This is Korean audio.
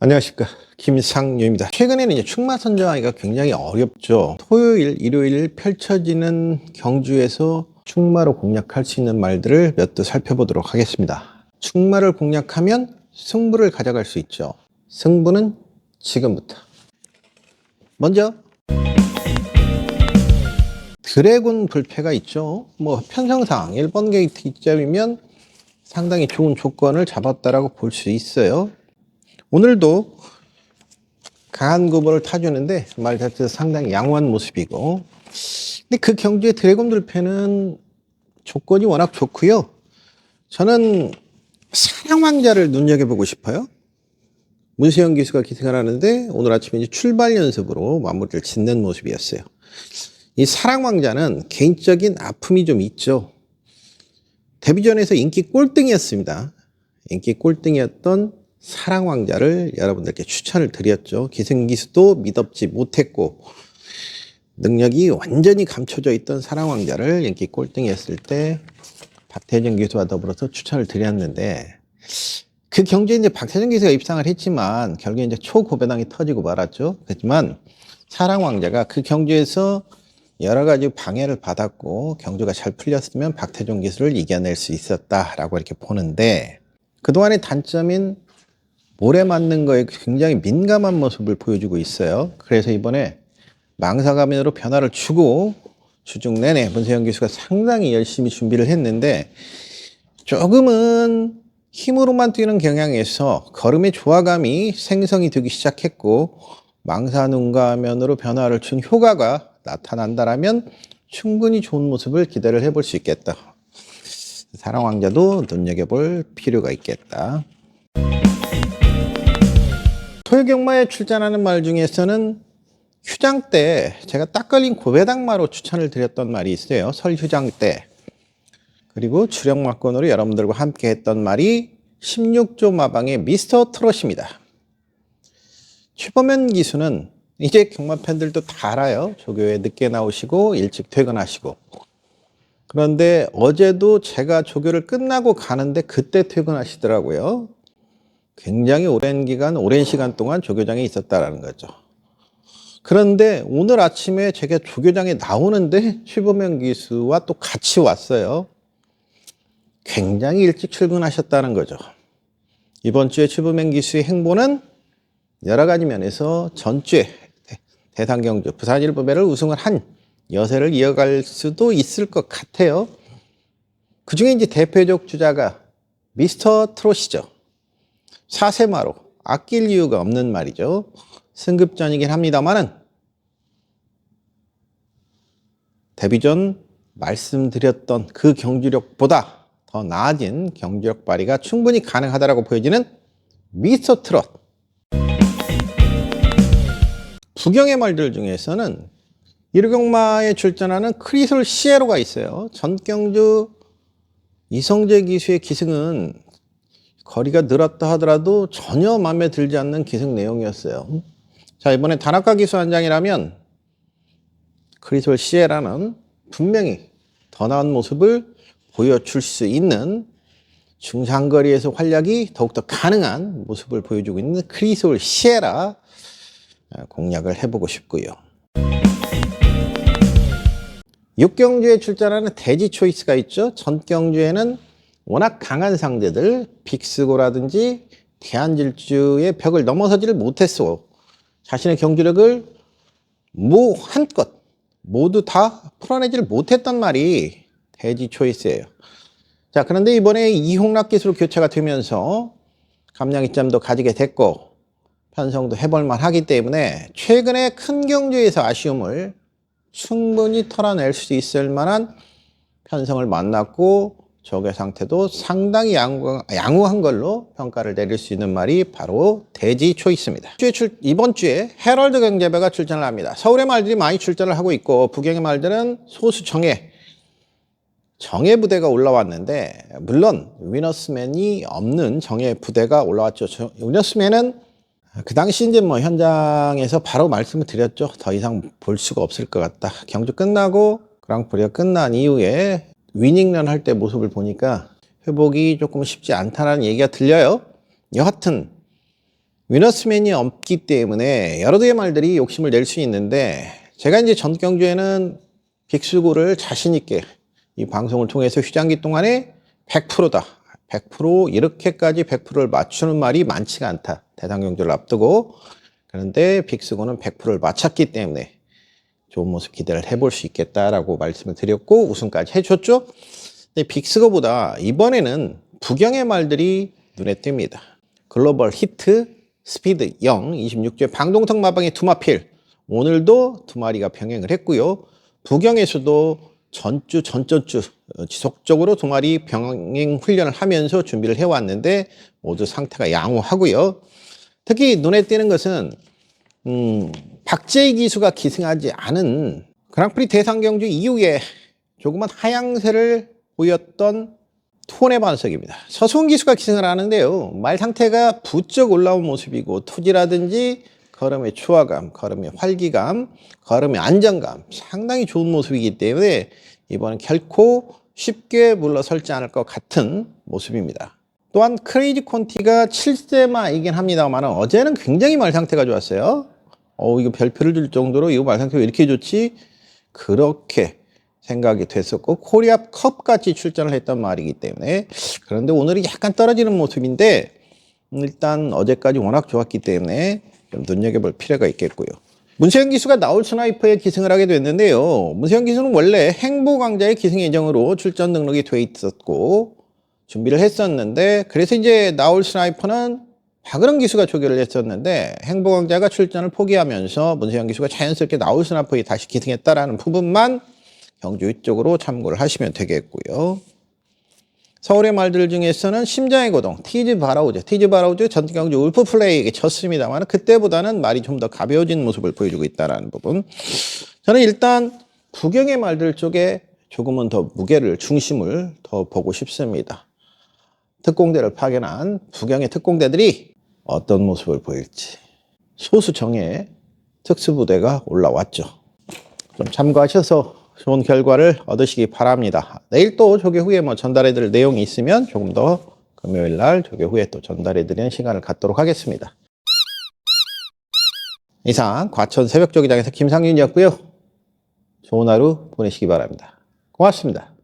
안녕하십니까 김상유입니다. 최근에는 이제 충마 선 정하기가 굉장히 어렵죠. 토요일, 일요일 펼쳐지는 경주에서 충마로 공략할 수 있는 말들을 몇개 살펴보도록 하겠습니다. 충마를 공략하면 승부를 가져갈 수 있죠. 승부는 지금부터. 먼저 드래곤 불패가 있죠. 뭐 편성상 1번 게이트 입점이면 상당히 좋은 조건을 잡았다라고 볼 수 있어요. 오늘도 강한 구보를 타주는데 말 자체도 상당히 양호한 모습이고 근데 그 경주의 드래곤 불패는 조건이 워낙 좋고요. 저는 사랑왕자를 눈여겨보고 싶어요. 문세영 기수가 기승을 하는데 오늘 아침에 이제 출발 연습으로 마무리를 짓는 모습이었어요. 이 사랑왕자는 개인적인 아픔이 좀 있죠. 데뷔전에서 인기 꼴등이었습니다. 인기 꼴등이었던 사랑왕자를 여러분들께 추천을 드렸죠. 기승기수도 믿업지 못했고 능력이 완전히 감춰져 있던 사랑왕자를 인기 꼴등이었을 때 박태정 기수와 더불어서 추천을 드렸는데 그 경주에 이제 박태정 기수가 입상을 했지만 결국에 이제 초고배당이 터지고 말았죠. 그렇지만 사랑왕자가 그 경주에서 여러 가지 방해를 받았고 경주가 잘 풀렸으면 박태종 기수를 이겨낼 수 있었다라고 이렇게 보는데 그동안의 단점인 모래 맞는 거에 굉장히 민감한 모습을 보여주고 있어요. 그래서 이번에 망사가면으로 변화를 주고 주중 내내 문세영 기수가 상당히 열심히 준비를 했는데 조금은 힘으로만 뛰는 경향에서 걸음의 조화감이 생성이 되기 시작했고 망사눈가면으로 변화를 준 효과가 나타난다라면 충분히 좋은 모습을 기대를 해볼 수 있겠다. 사랑왕자도 눈여겨볼 필요가 있겠다. 토요경마에 출전하는 말 중에서는 휴장 때 제가 딱 걸린 고배당마로 추천을 드렸던 말이 있어요. 설 휴장 때. 그리고 주력마권으로 여러분들과 함께 했던 말이 16조 마방의 미스터 트롯입니다. 최범현 기수는 이제 경마 팬들도 다 알아요. 조교에 늦게 나오시고 일찍 퇴근하시고. 그런데 어제도 제가 조교를 끝나고 가는데 그때 퇴근하시더라고요. 굉장히 오랜 기간, 오랜 시간 동안 조교장에 있었다라는 거죠. 그런데 오늘 아침에 제가 조교장에 나오는데 최범현 기수와 또 같이 왔어요. 굉장히 일찍 출근하셨다는 거죠. 이번 주에 최범현 기수의 행보는 여러 가지 면에서 전주에 대상경주 부산일보배를 우승을 한 여세를 이어갈 수도 있을 것 같아요. 그 중에 이제 대표적 주자가 미스터 트롯이죠. 사세마로 아낄 이유가 없는 말이죠. 승급전이긴 합니다만은 데뷔전 말씀드렸던 그 경주력보다 더 나아진 경주력 발휘가 충분히 가능하다고 보여지는 미스터 트롯. 부경의 말들 중에서는 이르경마에 출전하는 크리솔 시에로가 있어요. 전경주 이성재 기수의 기승은 거리가 늘었다 하더라도 전혀 마음에 들지 않는 기승 내용이었어요. 자, 이번에 다나카 기수 한 장이라면 크리솔 시에라는 분명히 더 나은 모습을 보여줄 수 있는 중장거리에서 활약이 더욱더 가능한 모습을 보여주고 있는 크리솔 시에라 공략을 해보고 싶고요. 육경주에 출전하는 대지 초이스가 있죠. 전경주에는 워낙 강한 상대들 빅스고라든지 대한질주의 벽을 넘어서지를 못했어. 자신의 경주력을 뭐 한껏 모두 다 풀어내지를 못했단 말이 대지 초이스예요. 자 그런데 이번에 이홍락 기수로 교체가 되면서 감량 이점도 가지게 됐고 편성도 해볼만 하기 때문에 최근에 큰 경주에서 아쉬움을 충분히 털어낼 수 있을 만한 편성을 만났고 적의 상태도 상당히 양호, 양호 한 걸로 평가를 내릴 수 있는 말이 바로 대지 초이스입니다. 이번 주에 헤럴드 경제배가 출전을 합니다. 서울의 말들이 많이 출전을 하고 있고 부경의 말들은 소수 정예 정예 부대가 올라왔는데 물론 위너스맨이 없는 정예 부대가 올라왔죠. 위너스맨은 그 당시 이제 뭐 현장에서 바로 말씀을 드렸죠. 더 이상 볼 수가 없을 것 같다. 경주 끝나고 그랑프리가 끝난 이후에 위닝런 할 때 모습을 보니까 회복이 조금 쉽지 않다는 얘기가 들려요. 여하튼 위너스맨이 없기 때문에 여러 개의 말들이 욕심을 낼 수 있는데 제가 이제 전 경주에는 빅스고를 자신 있게 이 방송을 통해서 휴장기 동안에 100%다. 100% 이렇게까지 100%를 맞추는 말이 많지가 않다. 대상 경주를 앞두고 그런데 빅스고는 100%를 맞췄기 때문에 좋은 모습 기대를 해볼 수 있겠다라고 말씀을 드렸고 우승까지 해줬죠. 근데 빅스거보다 이번에는 부경의 말들이 눈에 띕니다. 글로벌 히트, 스피드 0, 26주에 방동턱 마방의 두마필. 오늘도 두 마리가 병행을 했고요. 부경에서도 전주, 전전주 어, 지속적으로 두 마리 병행 훈련을 하면서 준비를 해왔는데 모두 상태가 양호하고요. 특히 눈에 띄는 것은 음, 박재희 기수가 기승하지 않은 그랑프리 대상 경주 이후에 조그만 하향세를 보였던 투혼의 반석입니다. 서수원 기수가 기승을 하는데요. 말 상태가 부쩍 올라온 모습이고 투지라든지 걸음의 추화감, 걸음의 활기감, 걸음의 안정감 상당히 좋은 모습이기 때문에 이번엔 결코 쉽게 물러설지 않을 것 같은 모습입니다. 또한 크레이지 콘티가 7세마이긴 합니다만 어제는 굉장히 말 상태가 좋았어요. 어, 이거 별표를 줄 정도로 이거 말 상태가 왜 이렇게 좋지? 그렇게 생각이 됐었고 코리아 컵 같이 출전을 했던 말이기 때문에 그런데 오늘이 약간 떨어지는 모습인데 일단 어제까지 워낙 좋았기 때문에 좀 눈여겨볼 필요가 있겠고요. 문세영 기수가 나올 스나이퍼에 기승을 하게 됐는데요. 문세영 기수는 원래 행보강자의 기승 예정으로 출전 등록이 돼 있었고 준비를 했었는데 그래서 이제 나올 스나이퍼는 박은영 기수가 조교를 했었는데 행보강자가 출전을 포기하면서 문세영 기수가 자연스럽게 나올 스나이퍼에 다시 기승했다라는 부분만 경주 이쪽으로 참고를 하시면 되겠고요. 서울의 말들 중에서는 심장의 고동, 티즈 바라우즈, 티즈 바라우즈 전 경주 울프 플레이에게 졌습니다만 그때보다는 말이 좀 더 가벼워진 모습을 보여주고 있다는 부분. 저는 일단 부경의 말들 쪽에 조금은 더 무게를 중심을 더 보고 싶습니다. 특공대를 파견한 부경의 특공대들이 어떤 모습을 보일지 소수정예 특수부대가 올라왔죠. 좀 참고하셔서 좋은 결과를 얻으시기 바랍니다. 내일 또 조교 후에 뭐 전달해 드릴 내용이 있으면 조금 더 금요일 날 조교 후에 또 전달해 드리는 시간을 갖도록 하겠습니다. 이상 과천 새벽 조기장에서 김상윤이었고요. 좋은 하루 보내시기 바랍니다. 고맙습니다.